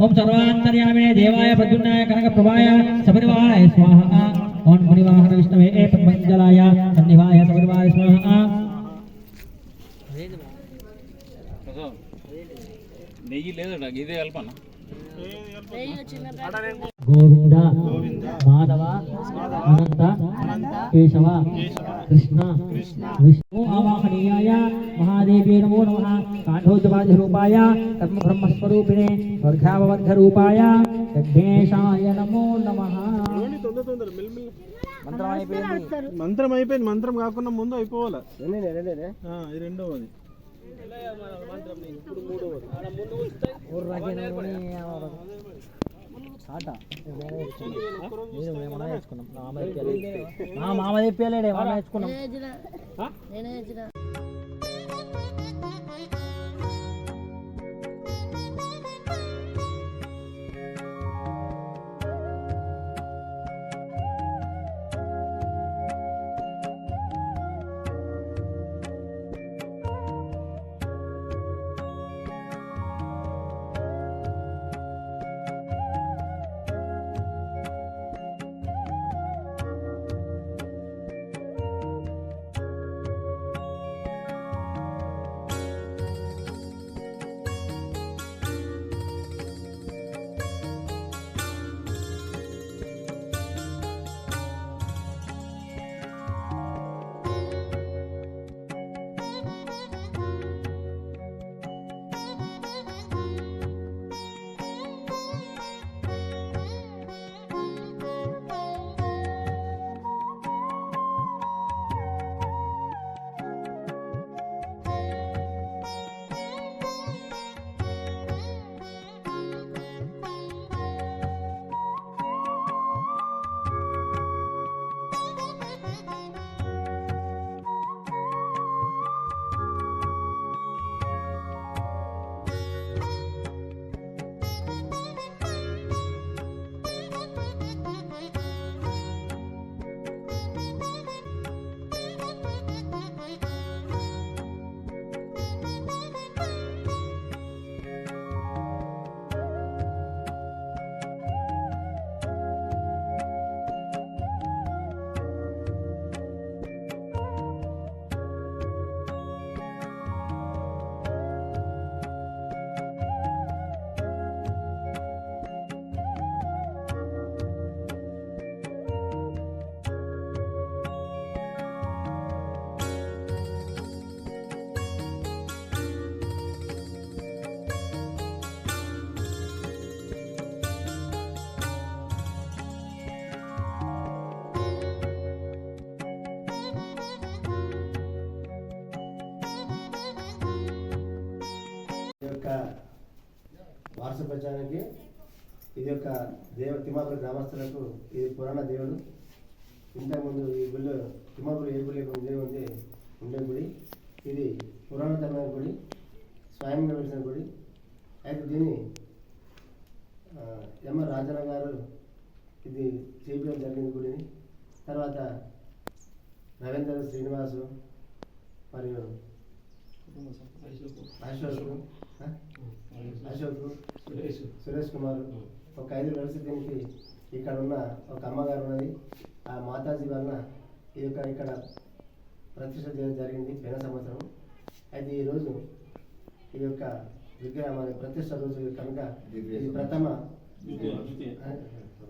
ఓం సర్వాంతర్యామే దేవాయ ప్రద్యున్నాయ కనక ప్రభాయ సపరివాయ స్వాహ. ఓం పరివాహన విష్ణవే ఏ పద్మంజలాయ సన్నివాయ సపరివాయ స్వాహ. నెయ్యి లేదు ఇదే అల్పనా గోవింద మాధవ అనంత కేశవ. కృష్ణ విష్ణు ఆవాహనీయాయ మహాదేవే నమో నమ. కాఠోద్వాది రూపాయ కర్మ బ్రహ్మస్వరూపిణే స్వర్గావవర్ధ రూపాయ యజ్ఞేశాయ నమో నమ మంత్రం అయిపోయింది. మంత్రం అయిపోయింది మంత్రం కాకుండా ముందు అయిపోవాలి? మా మామ చెప్పలేడే. మనం నేర్చుకున్నాం యొక్క యొక్క ప్రచారానికి ఇది యొక్క దేవ తిమాపురి గ్రామస్తులకు ఇది పురాణ దేవుడు. ఇంతకుముందు ఈ గుళ్ళు తిమ్మాపురం ఏ గుడి ఉంది ఉంది ఉండే గుడి. ఇది పురాణతమైన గుడి స్వయంగా వెలిసిన గుడి. అయితే దీన్ని ఆ, రాజన రాజన్న గారు ఇది చేపించడం జరిగింది గుడిని. తర్వాత రవీంద్ర శ్రీనివాసు మరియు అశోక్? అశోక్ సురేష్ కుమార్ ఒక ఐదు కలిసి దీనికి ఇక్కడ ఉన్న ఒక అమ్మగారు ఉన్నది. ఆ మాతాజీ వలన ఈ యొక్క ఇక్కడ ప్రతిష్ట చేయడం జరిగింది పోయిన సంవత్సరం. అయితే ఈరోజు ఈ యొక్క విగ్రహం అనే ప్రతిష్ట రోజు కనుక ఇది ప్రథమ?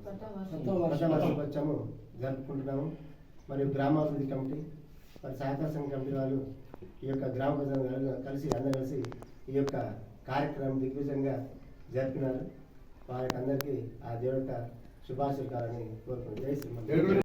ప్రథమ శుభోత్సవము జరుపుకుంటున్నాము. మరియు గ్రామాభివృద్ధి కమిటీ మరి సహకార సంఘ కమిటీ వాళ్ళు ఈ యొక్క గ్రామ ప్రజలు కలిసి అందరూ కలిసి ఈ యొక్క కార్యక్రమం దిగ్విజయంగా జరిపినారు వారికి అందరికీ ఆ దేవుడి యొక్క శుభాశీర్వాదాలని కోరుకుంటున్నాను. జై శ్రీమన్